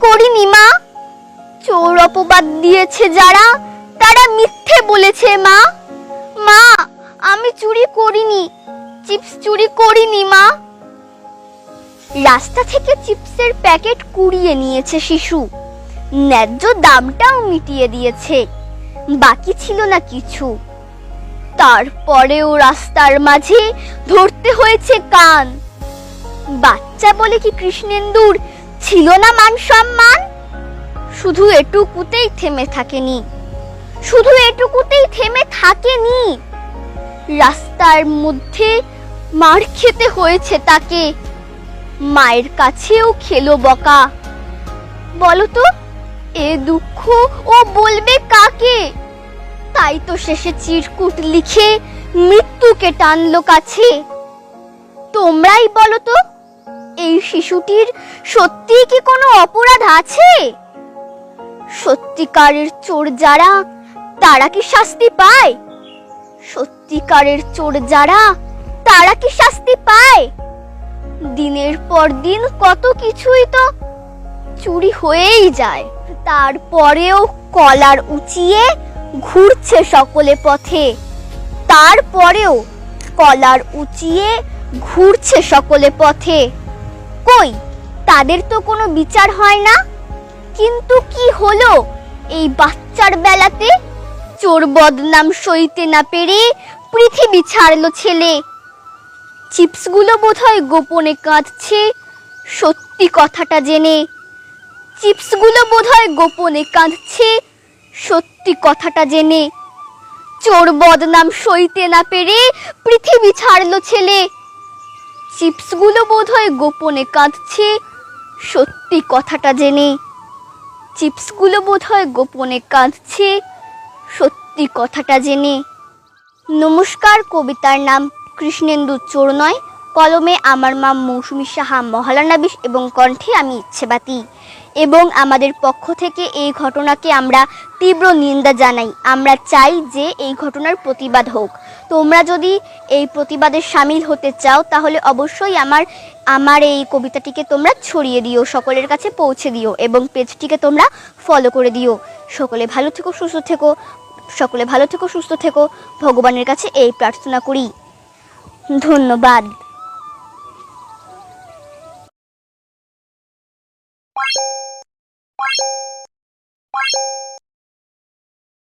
করিনি, মা। চোর অপবাদ দিয়েছে যারা, তারা মিথ্যে বলেছে, মা। মা, আমি চুরি করিনি, চিপস চুরি করিনি, মা। রাস্তা থেকে চিপসের প্যাকেট কুড়িয়ে নিয়েছে শিশু। ন্যায্য দামটাও মিটিয়ে দিয়েছে। বাকি ছিল না কিছু। তারপরেও রাস্তার মাঝে ধরতে হয়েছে কান। বাচ্চা বলে কি কৃষ্ণেন্দুর ছিল না মান সম্মান? শুধু এটুকুতেই থেমে থাকেনি। শুধু এটুকুতেই থেমে থাকেনি। রাস্তার মধ্যে মার খেতে হয়েছে তাকে। মায়ের কাছেও খেলো বকা। বলো তো এ দুঃখ ও বলবে কাকে? তাই তো শেষে চিরকুট লিখে মৃত্যুকে টানলো কাছে। তোমরাই বলো তো শিশুটির সত্যি কি কোনো অপরাধ আছে? সত্যিকারের চোর যারা, তারা কি শাস্তি পায়? সত্যিকারের চোর যারা, তারা কি শাস্তি পায়? দিনের পর দিন কত কিছুই তো চুরি হয়েই যায়। তারপরেও কলার উঁচিয়ে ঘুরছে সকলে পথে। তারপরেও কলার উঁচিয়ে ঘুরছে সকলে পথে। কই? তাদের তো কোনো বিচার হয় না। কিন্তু কি হলো? এই বাচ্চার বেলাতে চোর বদনাম সইতে না পেরে পৃথিবী ছাড়লো ছেলে। চিপসগুলো বোধহয় গোপনে কাঁদছে, সত্যি কথাটা জেনে। চিপসগুলো বোধহয় গোপনে কাঁদছে, সত্যি কথাটা জেনে। চোর বদনাম সইতে না পেরে পৃথিবী ছাড়লো ছেলে। চিপসগুলো বোধহয় গোপনে কাঁদছে। সত্যি কথাটা জেনে। চিপসগুলো বোধহয় গোপনে কাঁদছে। সত্যি কথাটা জেনে। নমস্কার, কবিতার নাম কৃষ্ণেন্দু চোর নয় কলমে আমার মা মৌসুমী সাহা মহালানা বিশ এবং কণ্ঠে আমি ইচ্ছেবাতি। এবং আমাদের পক্ষ থেকে এই ঘটনাকে আমরা তীব্র নিন্দা জানাই। আমরা চাই যে এই ঘটনার প্রতিবাদ হোক। তোমরা যদি এই প্রতিবাদে সামিল হতে চাও, তাহলে অবশ্যই আমার আমার এই কবিতাটিকে তোমরা ছড়িয়ে দিও, সকলের কাছে পৌঁছে দিও এবং পেজটিকে তোমরা ফলো করে দিও। সকলে ভালো থেকো, সুস্থ থেকো, সকলে ভালো থেকো, সুস্থ থেকো। ভগবানের কাছে এই প্রার্থনা করি। ধন্যবাদ।